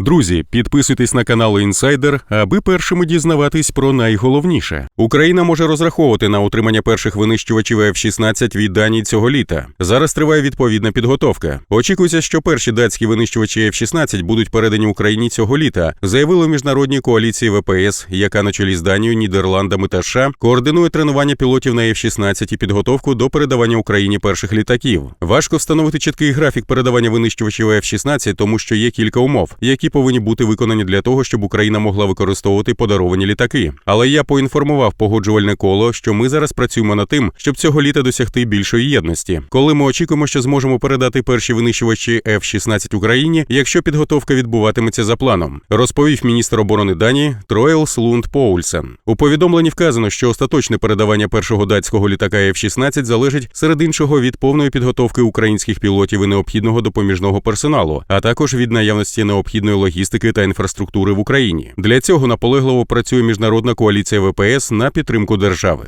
Друзі, підписуйтесь на канал Інсайдер, аби першими дізнаватись про найголовніше. Україна може розраховувати на утримання перших винищувачів F-16 від Данії цього літа. Зараз триває відповідна підготовка. Очікується, що перші датські винищувачі F-16 будуть передані Україні цього літа, заявили у міжнародній коаліції ВПС, яка на чолі з Данією, Нідерландами та США координує тренування пілотів на F-16 і підготовку до передавання Україні перших літаків. Важко встановити чіткий графік передавання винищувачів F-16, тому що є кілька умов, які повинні бути виконані для того, щоб Україна могла використовувати подаровані літаки. Але я поінформував погоджувальне коло, що ми зараз працюємо над тим, щоб цього літа досягти більшої єдності. Коли ми очікуємо, що зможемо передати перші винищувачі F-16 Україні, якщо підготовка відбуватиметься за планом, розповів міністр оборони Данії Троєлс Лунд Поульсен. У повідомленні вказано, що остаточне передавання першого датського літака F-16 залежить серед іншого від повної підготовки українських пілотів і необхідного допоміжного персоналу, а також від наявності необхідної логістики та інфраструктури в Україні. Для цього наполегливо працює міжнародна коаліція ВПС на підтримку держави.